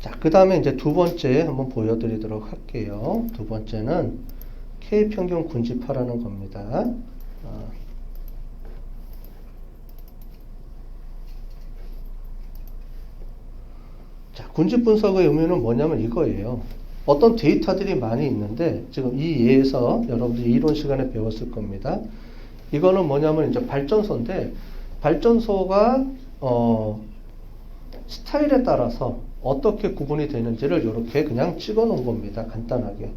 자, 그 다음에 이제 두 번째 한번 보여드리도록 할게요. 두 번째는 K 평균 군집화라는 겁니다. 어, 자, 군집 분석의 의미는 뭐냐면 이거예요. 어떤 데이터들이 많이 있는데 지금 이 예에서 여러분들이 이론 시간에 배웠을 겁니다. 이거는 뭐냐면 이제 발전소인데 발전소가 어 스타일에 따라서 어떻게 구분이 되는지를 이렇게 그냥 찍어 놓은 겁니다. 간단하게.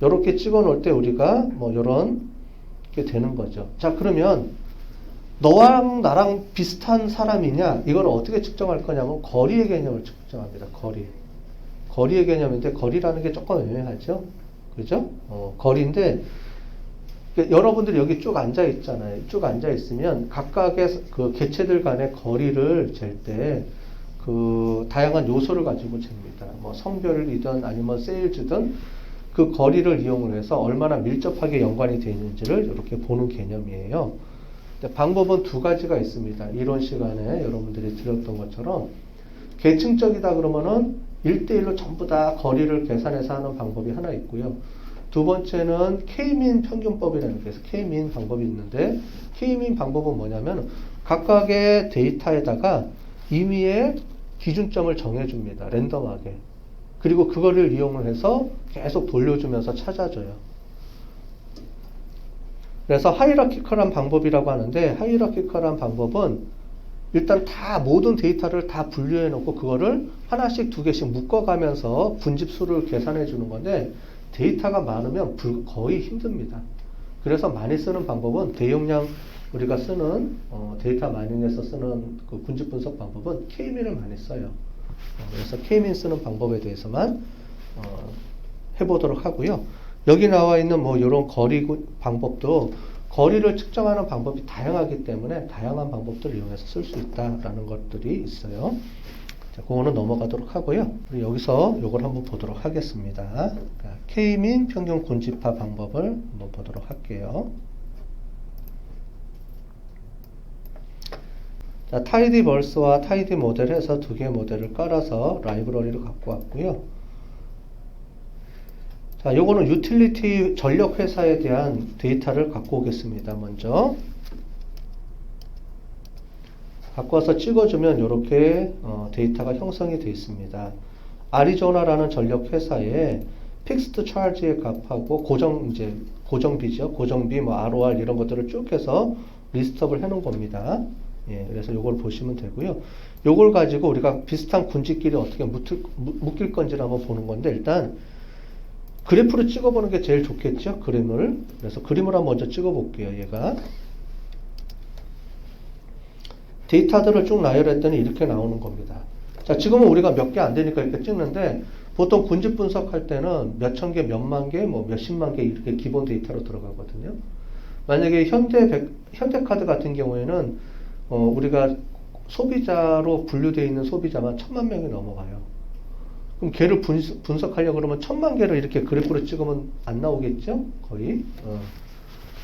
이렇게 찍어 놓을 때 우리가 뭐 이런 게 되는 거죠. 자, 그러면 너랑 나랑 비슷한 사람이냐? 이걸 어떻게 측정할 거냐면 거리의 개념을 측정합니다. 거리. 거리의 개념인데 거리라는 게 조금 애매하죠. 그죠? 어, 거리인데 그러니까 여러분들이 여기 쭉 앉아 있잖아요. 쭉 앉아 있으면 각각의 그 개체들 간의 거리를 잴때 그 다양한 요소를 가지고 잽니다. 뭐 성별이든 아니면 세일즈든 그 거리를 이용을 해서 얼마나 밀접하게 연관이 되어 있는지를 이렇게 보는 개념이에요. 방법은 두 가지가 있습니다. 이론 시간에 여러분들이 들었던 것처럼 계층적이다 그러면은 1대1로 전부 다 거리를 계산해서 하는 방법이 하나 있고요. 두 번째는 K민 평균법이라는 게 있어요. K민 방법이 있는데 K민 방법은 뭐냐면 각각의 데이터에다가 임의의 기준점을 정해줍니다. 랜덤하게. 그리고 그거를 이용을 해서 계속 돌려주면서 찾아줘요. 그래서 하이라키컬한 방법이라고 하는데 하이라키컬한 방법은 일단 다 모든 데이터를 다 분류해 놓고 그거를 하나씩 두 개씩 묶어가면서 분집수를 계산해 주는 건데 데이터가 많으면 불- 거의 힘듭니다. 그래서 많이 쓰는 방법은 대용량 우리가 쓰는 어, 데이터 마이닝에서 쓰는 그 군집 분석 방법은 K민을 많이 써요. 어, 그래서 K민 쓰는 방법에 대해서만 어, 해보도록 하고요. 여기 나와 있는 뭐 이런 거리 구- 방법도 거리를 측정하는 방법이 다양하기 때문에 다양한 방법들을 이용해서 쓸 수 있다라는 것들이 있어요. 자, 그거는 넘어가도록 하고요. 여기서 이걸 한번 보도록 하겠습니다. K민 평균 군집화 방법을 한번 보도록 할게요. 자, 타이디 벌스와 타이디 모델에서 두 개의 모델을 깔아서 라이브러리를 갖고 왔고요. 자, 요거는 유틸리티 전력 회사에 대한 데이터를 갖고 오겠습니다. 먼저 갖고 와서 찍어주면 이렇게 어, 데이터가 형성이 되어 있습니다. 아리조나라는 전력 회사에 픽스트 차지의 값하고 고정 이제 고정비죠. 고정비 뭐 ROR 이런 것들을 쭉 해서 리스트업을 해 놓은 겁니다. 예, 그래서 요걸 보시면 되고요. 요걸 가지고 우리가 비슷한 군집끼리 어떻게 묶을, 묶일 건지를 한번 보는 건데 일단 그래프를 찍어보는 게 제일 좋겠죠. 그림을. 그래서 그림을 한번 먼저 찍어볼게요. 얘가. 데이터들을 쭉 나열했더니 이렇게 나오는 겁니다. 자, 지금은 우리가 몇 개 안 되니까 이렇게 찍는데 보통 군집 분석할 때는 몇 천 개, 몇만 개, 뭐 몇십만 개 이렇게 기본 데이터로 들어가거든요. 만약에 현대 백, 현대카드 같은 경우에는 어, 우리가 소비자로 분류되어 있는 소비자만 천만 명이 넘어가요. 그럼 걔를 분석, 분석하려고 그러면 천만 개를 이렇게 그래프로 찍으면 안 나오겠죠? 거의. 어.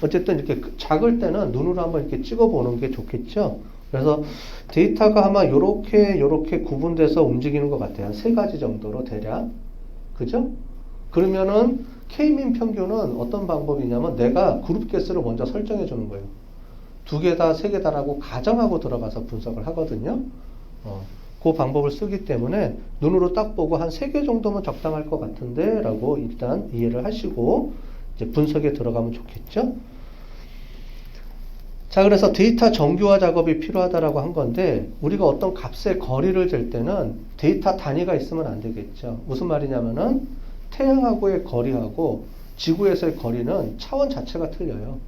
어쨌든 이렇게 그- 작을 때는 눈으로 한번 이렇게 찍어보는 게 좋겠죠? 그래서 데이터가 아마 요렇게, 요렇게 구분돼서 움직이는 것 같아요. 한세 가지 정도로 대략. 그죠? 그러면은 K민 평균은 어떤 방법이냐면 내가 그룹 개수를 먼저 설정해 주는 거예요. 두 개다, 세 개다라고 가정하고 들어가서 분석을 하거든요. 어, 그 방법을 쓰기 때문에 눈으로 딱 보고 한 세 개 정도면 적당할 것 같은데 라고 일단 이해를 하시고 이제 분석에 들어가면 좋겠죠. 자, 그래서 데이터 정교화 작업이 필요하다라고 한 건데 우리가 어떤 값의 거리를 잴 때는 데이터 단위가 있으면 안 되겠죠. 무슨 말이냐면은 태양하고의 거리하고 지구에서의 거리는 차원 자체가 틀려요.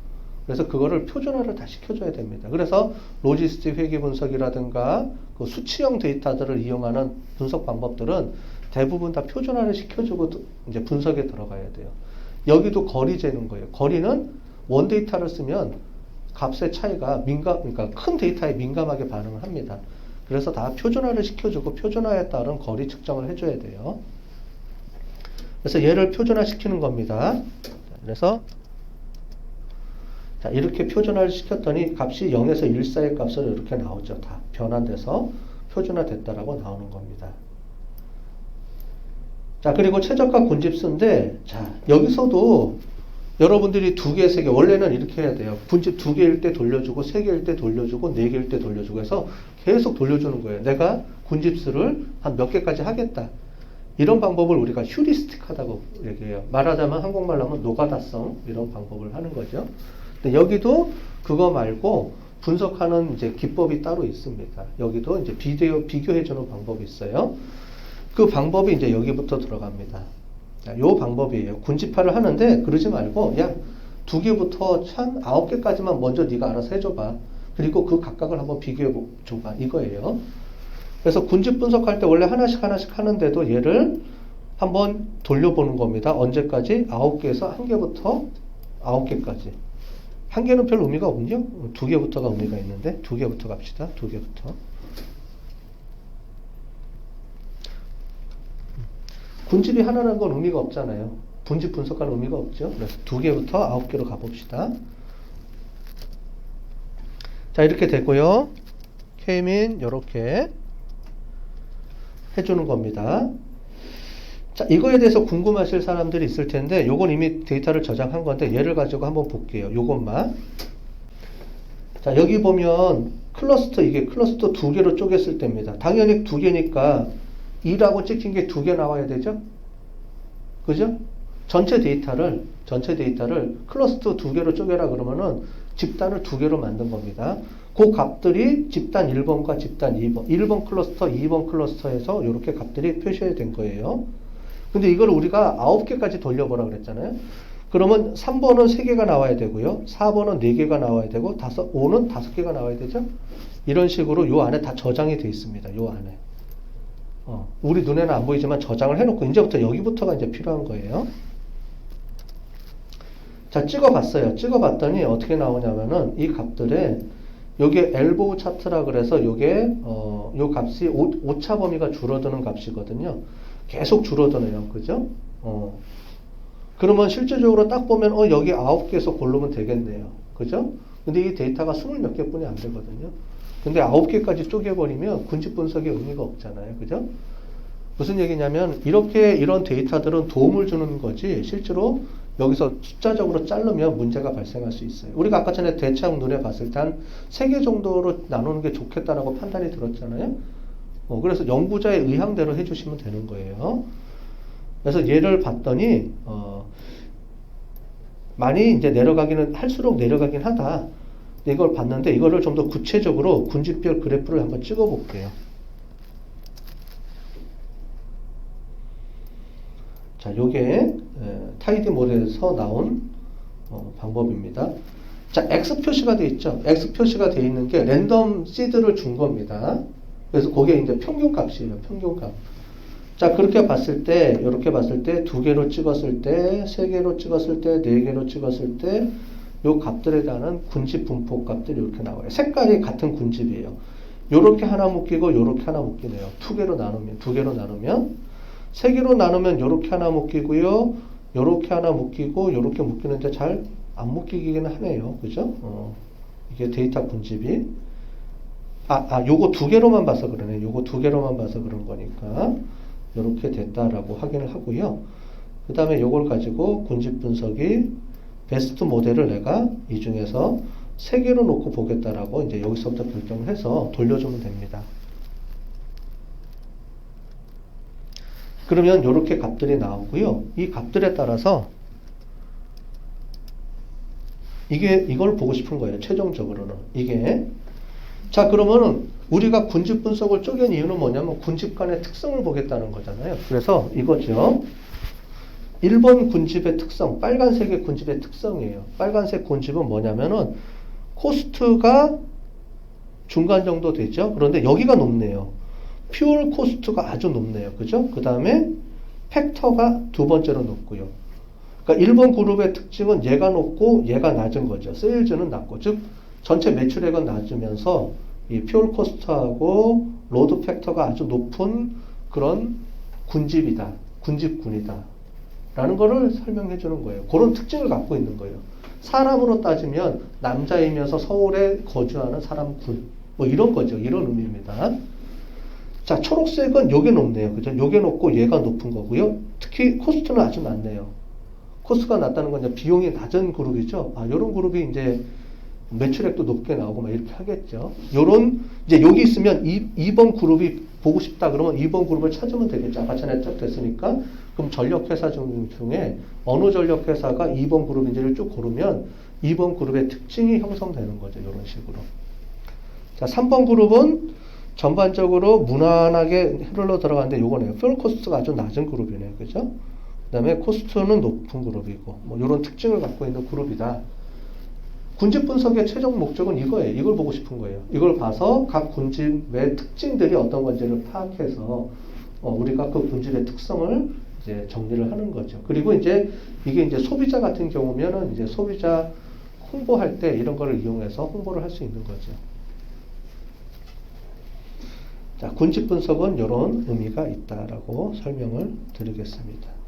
그래서 그거를 표준화를 다 시켜줘야 됩니다. 그래서 로지스틱 회계 분석이라든가 그 수치형 데이터들을 이용하는 분석 방법들은 대부분 다 표준화를 시켜주고 또 이제 분석에 들어가야 돼요. 여기도 거리 재는 거예요. 거리는 원 데이터를 쓰면 값의 차이가 민감, 그러니까 큰 데이터에 민감하게 반응을 합니다. 그래서 다 표준화를 시켜주고 표준화에 따른 거리 측정을 해줘야 돼요. 그래서 얘를 표준화 시키는 겁니다. 그래서 자, 이렇게 표준화를 시켰더니 값이 0에서 1 사이의 값으로 이렇게 나오죠. 다 변환돼서 표준화 됐다라고 나오는 겁니다. 자, 그리고 최저가 군집수인데, 자, 여기서도 여러분들이 두 개, 세 개, 원래는 이렇게 해야 돼요. 군집 두 개일 때 돌려주고, 세 개일 때 돌려주고, 네 개일 때 돌려주고 해서 계속 돌려주는 거예요. 내가 군집수를 한 몇 개까지 하겠다. 이런 방법을 우리가 휴리스틱하다고 얘기해요. 말하자면 한국말로 하면 노가다성 이런 방법을 하는 거죠. 근데 여기도 그거 말고 분석하는 이제 기법이 따로 있습니다. 여기도 이제 비디오 비교해주는 방법이 있어요. 그 방법이 이제 여기부터 들어갑니다. 자, 요 방법이에요. 군집화를 하는데 그러지 말고 야 두 개부터 천 아홉 개까지만 먼저 네가 알아서 해줘봐. 그리고 그 각각을 한번 비교해 줘봐. 이거예요. 그래서 군집 분석할 때 원래 하나씩 하나씩 하는데도 얘를 한번 돌려보는 겁니다. 언제까지? 아홉 개에서 한 개부터 아홉 개까지. 한 개는 별 의미가 없군요. 두 개부터가 의미가 있는데 두 개부터 갑시다. 두 개부터. 군집이 하나라는 건 의미가 없잖아요. 분집 분석하는 의미가 없죠. 그래서 두 개부터 아홉 개로 가봅시다. 자, 이렇게 되고요. 케이민 이렇게 해주는 겁니다. 자, 이거에 대해서 궁금하실 사람들이 있을 텐데, 요건 이미 데이터를 저장한 건데, 얘를 가지고 한번 볼게요. 요것만. 자, 여기 보면 클러스터, 이게 클러스터 두 개로 쪼갰을 때입니다. 당연히 두 개니까 2라고 찍힌 게 두 개 나와야 되죠? 그죠? 전체 데이터를, 전체 데이터를 클러스터 두 개로 쪼개라 그러면은 집단을 두 개로 만든 겁니다. 그 값들이 집단 1번과 집단 2번, 1번 클러스터, 2번 클러스터에서 이렇게 값들이 표시가 된 거예요. 근데 이걸 우리가 9개까지 돌려보라 그랬잖아요. 그러면 3번은 3개가 나와야 되고요. 4번은 4개가 나와야 되고, 5, 5는 5개가 나와야 되죠. 이런 식으로 요 안에 다 저장이 돼 있습니다. 요 안에. 어, 우리 눈에는 안 보이지만 저장을 해놓고, 이제부터 여기부터가 이제 필요한 거예요. 자, 찍어봤어요. 찍어봤더니 어떻게 나오냐면은 이 값들에 요게 엘보우 차트라 그래서 요게 어, 요 값이 오, 오차 범위가 줄어드는 값이거든요. 계속 줄어드네요. 그죠? 어. 그러면 실제적으로 딱 보면 어 여기 아홉 개에서 고르면 되겠네요. 그죠? 근데 이 데이터가 스물 몇 개뿐이 안 되거든요. 근데 아홉 개까지 쪼개버리면 군집 분석의 의미가 없잖아요. 그죠? 무슨 얘기냐면 이렇게 이런 데이터들은 도움을 주는 거지 실제로 여기서 숫자적으로 자르면 문제가 발생할 수 있어요. 우리가 아까 전에 대체학 눈에 봤을 때 한 세 개 정도로 나누는 게 좋겠다라고 판단이 들었잖아요. 어, 그래서 연구자의 의향대로 해주시면 되는 거예요. 그래서 얘를 봤더니 어, 많이 이제 내려가기는 할수록 내려가긴 하다. 이걸 봤는데 이거를 좀 더 구체적으로 군집별 그래프를 한번 찍어 볼게요. 자, 요게 에, 타이디 모델에서 나온 어, 방법입니다. 자, X 표시가 돼 있죠. X 표시가 돼 있는 게 랜덤 시드를 준 겁니다. 그래서 그게 이제 평균 값이에요. 평균 값. 자, 그렇게 봤을 때, 이렇게 봤을 때, 두 개로 찍었을 때, 세 개로 찍었을 때, 네 개로 찍었을 때, 요 값들에 대한 군집 분포 값들이 이렇게 나와요. 색깔이 같은 군집이에요. 요렇게 하나 묶이고, 요렇게 하나 묶이네요. 두 개로 나누면, 두 개로 나누면, 세 개로 나누면 요렇게 하나 묶이고요. 요렇게 하나 묶이고, 요렇게 묶이는데 잘 안 묶이기는 하네요. 그죠? 어, 이게 데이터 군집이. 아, 아, 요거 두 개로만 봐서 그러네. 요거 두 개로만 봐서 그런 거니까. 요렇게 됐다라고 확인을 하고요. 그 다음에 요걸 가지고 군집 분석이 베스트 모델을 내가 이 중에서 세 개로 놓고 보겠다라고 이제 여기서부터 결정을 해서 돌려주면 됩니다. 그러면 이렇게 값들이 나오고요. 이 값들에 따라서 이게 이걸 보고 싶은 거예요. 최종적으로는 이게 자 그러면은 우리가 군집 분석을 쪼갠 이유는 뭐냐면 군집 간의 특성을 보겠다는 거잖아요. 그래서 이거죠. 1번 군집의 특성, 빨간색의 군집의 특성이에요. 빨간색 군집은 뭐냐면은 코스트가 중간 정도 되죠. 그런데 여기가 높네요. 퓨얼 코스트가 아주 높네요. 그죠? 그 다음에 팩터가 두 번째로 높고요. 그러니까 1번 그룹의 특징은 얘가 높고 얘가 낮은 거죠. 세일즈는 낮고. 즉, 전체 매출액은 낮으면서 이 퓨얼 코스트하고 로드 팩터가 아주 높은 그런 군집이다. 군집군이다. 라는 거를 설명해 주는 거예요. 그런 특징을 갖고 있는 거예요. 사람으로 따지면 남자이면서 서울에 거주하는 사람 군. 뭐 이런 거죠. 이런 의미입니다. 자, 초록색은 요게 높네요. 그죠? 요게 높고 얘가 높은 거고요. 특히 코스트는 아주 낮네요. 코스트가 낮다는 건 이제 비용이 낮은 그룹이죠. 아, 요런 그룹이 이제 매출액도 높게 나오고 막 이렇게 하겠죠. 요런, 이제 여기 있으면 이, 2번 그룹이 보고 싶다 그러면 2번 그룹을 찾으면 되겠죠. 아까 전에 쫙 됐으니까. 그럼 전력회사 중- 중에 어느 전력회사가 2번 그룹인지를 쭉 고르면 2번 그룹의 특징이 형성되는 거죠. 이런 식으로. 자, 3번 그룹은 전반적으로 무난하게 흐르러 들어가는데 요거네요. 퓨얼 코스트가 아주 낮은 그룹이네요. 그죠? 그 다음에 코스트는 높은 그룹이고, 뭐, 요런 특징을 갖고 있는 그룹이다. 군집 분석의 최종 목적은 이거예요. 이걸 보고 싶은 거예요. 이걸 봐서 각 군집의 특징들이 어떤 건지를 파악해서 어, 우리가 그 군집의 특성을 이제 정리를 하는 거죠. 그리고 이제 이게 이제 소비자 같은 경우면은 이제 소비자 홍보할 때 이런 거를 이용해서 홍보를 할 수 있는 거죠. 자, 군집 분석은 이런 의미가 있다라고 설명을 드리겠습니다.